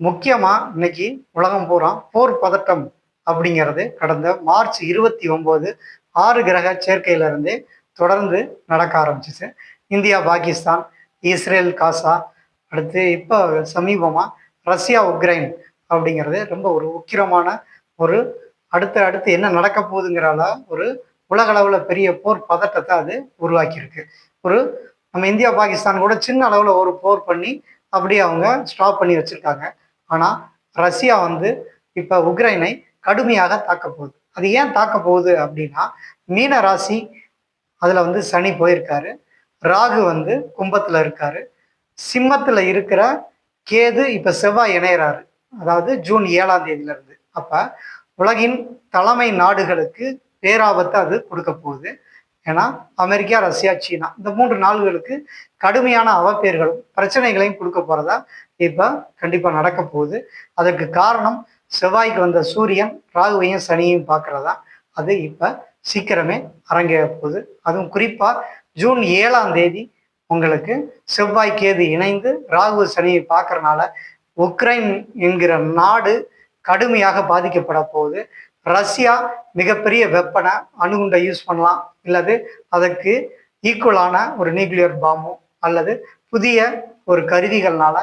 முக்கியமாக இன்னைக்கு உலகம் பூரா போர் பதட்டம் அப்படிங்கிறது கடந்த மார்ச் இருபத்தி ஒம்பது ஆறு கிரக சேர்க்கையிலிருந்தே தொடர்ந்து நடக்க ஆரம்பிச்சிச்சு. இந்தியா பாகிஸ்தான் இஸ்ரேல் காசா அடுத்து இப்போ சமீபமாக ரஷ்யா உக்ரைன் அப்படிங்கிறது ரொம்ப ஒரு உக்கிரமான ஒரு அடுத்து அடுத்து என்ன நடக்க போகுதுங்கிறால ஒரு உலகளவில் பெரிய போர் பதட்டத்தை அது உருவாக்கியிருக்கு. ஒரு நம்ம இந்தியா பாகிஸ்தான் கூட சின்ன அளவில் ஒரு போர் பண்ணி அப்படியே அவங்க ஸ்டாப் பண்ணி வச்சுருக்காங்க. ஆனால் ரஷ்யா வந்து இப்போ உக்ரைனை கடுமையாக தாக்க போகுது. அது ஏன் தாக்க போகுது அப்படின்னா மீன ராசி அதில் வந்து சனி போயிருக்காரு. ராகு வந்து கும்பத்தில் இருக்காரு. சிம்மத்தில் இருக்கிற கேது இப்போ செவ்வாய் இணையறாரு. அதாவது ஜூன் ஏழாம் தேதியிலிருந்து. அப்போ உலகின் தலைமை நாடுகளுக்கு பேராபத்தை அது கொடுக்க போகுது. ஏன்னா அமெரிக்கா ரஷ்யா சீனா இந்த மூன்று நாடுகளுக்கு கடுமையான அவப்பேர்களும் பிரச்சனைகளையும் கொடுக்க போகிறதா இப்போ கண்டிப்பாக நடக்க போகுது. அதற்கு காரணம் செவ்வாய்க்கு வந்த சூரியன் ராகுவையும் சனியையும் பார்க்குறதா? அது இப்போ சீக்கிரமே அரங்கேற போகுது. அதுவும் குறிப்பாக ஜூன் ஏழாம் தேதி உங்களுக்கு செவ்வாய் கேது இணைந்து ராகு சனியை பார்க்கறனால உக்ரைன் என்கிற நாடு கடுமையாக பாதிக்கப்பட போகுது. ரஷ்யா மிகப்பெரிய வெப்பனை அணுகுண்டை யூஸ் பண்ணலாம். இல்லது அதற்கு ஈக்குவலான ஒரு நியூக்ளியர் பாம்போ அல்லது புதிய ஒரு கருவிகள்னால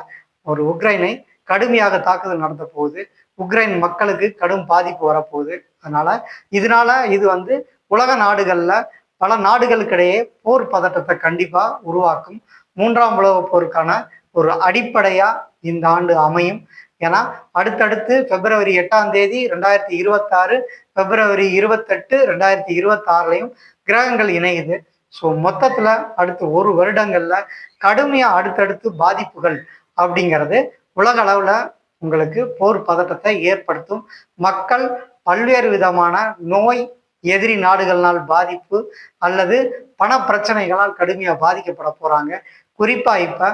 ஒரு உக்ரைனை கடுமையாக தாக்குதல் நடத்த போகுது. உக்ரைன் மக்களுக்கு கடும் பாதிப்பு வரப்போகுது. அதனால இதனால இது வந்து உலக நாடுகள்ல பல நாடுகளுக்கிடையே போர் பதட்டத்தை கண்டிப்பா உருவாக்கும் மூன்றாம் உலக போருக்கான ஒரு அடிப்படையா இந்த ஆண்டு அமையும். ஏன்னா அடுத்தடுத்து பிப்ரவரி எட்டாம் தேதி ரெண்டாயிரத்தி இருபத்தாறு பிப்ரவரி இருபத்தெட்டு ரெண்டாயிரத்தி இருபத்தாறுலையும் கிரகங்கள் இணையுது. ஸோ மொத்தத்தில் அடுத்து ஒரு வருடங்களில் கடுமையாக அடுத்தடுத்து பாதிப்புகள் அப்படிங்கிறது உலக அளவில் உங்களுக்கு போர் பதட்டத்தை ஏற்படுத்தும். மக்கள் பல்வேறு விதமான நோய் எதிரி நாடுகள்னால் பாதிப்பு அல்லது பண பிரச்சனைகளால் கடுமையாக பாதிக்கப்பட போகிறாங்க குறிப்பாக இப்போ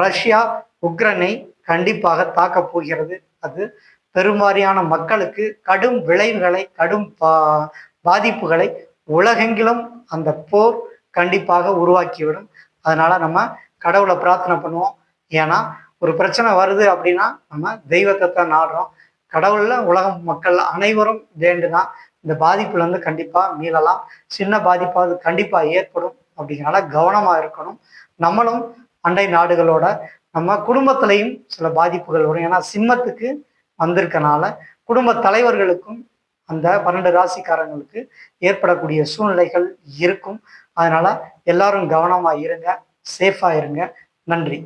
ரஷ்யா உக்ரைனை கண்டிப்பாக தாக்கப்போகிறது அது பெரும்பாரியான மக்களுக்கு கடும் விளைவுகளை கடும் பா பாதிப்புகளை உலகெங்கிலும் அந்த போர் கண்டிப்பாக உருவாக்கிவிடும். அதனால நம்ம கடவுளை பிரார்த்தனை பண்ணுவோம். ஏன்னா ஒரு பிரச்சனை வருது அப்படின்னா நம்ம தெய்வத்தை தான் நாடுறோம். கடவுள்ல உலகம் மக்கள் அனைவரும் வேண்டுனா இந்த பாதிப்புல இருந்து கண்டிப்பா மீளலாம். சின்ன பாதிப்பாவது கண்டிப்பா ஏற்படும். அப்படிங்கிறனால கவனமா இருக்கணும். நம்மளும் அண்டை நாடுகளோட நம்ம குடும்பத்திலையும் சில பாதிப்புகள் வரும். ஏன்னா சிம்மத்துக்கு வந்திருக்கனால குடும்ப தலைவர்களுக்கும் அந்த பன்னெண்டு ராசிக்காரங்களுக்கு ஏற்படக்கூடிய சூழ்நிலைகள் இருக்கும். அதனால எல்லாரும் கவனமா இருங்க சேஃபா இருங்க. நன்றி.